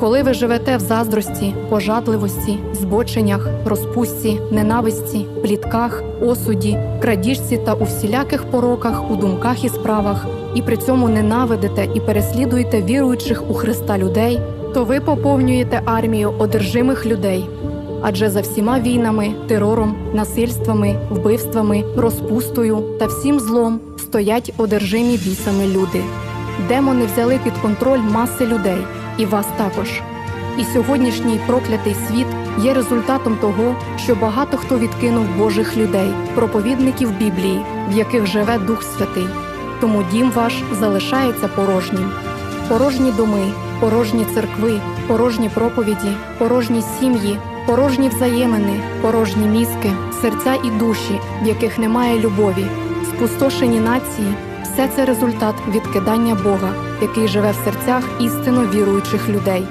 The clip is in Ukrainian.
Коли ви живете в заздрості, пожадливості, збоченнях, розпусті, ненависті, плітках, осуді, крадіжці та у всіляких пороках, у думках і справах, і при цьому ненавидите і переслідуєте віруючих у Христа людей, то ви поповнюєте армію одержимих людей. Адже за всіма війнами, терором, насильствами, вбивствами, розпустою та всім злом стоять одержимі бісами люди. Демони взяли під контроль маси людей, і вас також. І сьогоднішній проклятий світ є результатом того, що багато хто відкинув Божих людей, проповідників Біблії, в яких живе Дух Святий. Тому дім ваш залишається порожнім. Порожні доми, порожні церкви, порожні проповіді, порожні сім'ї, порожні взаємини, порожні мізки, серця і душі, в яких немає любові, спустошені нації все це результат відкидання Бога, який живе в серцях істинно віруючих людей.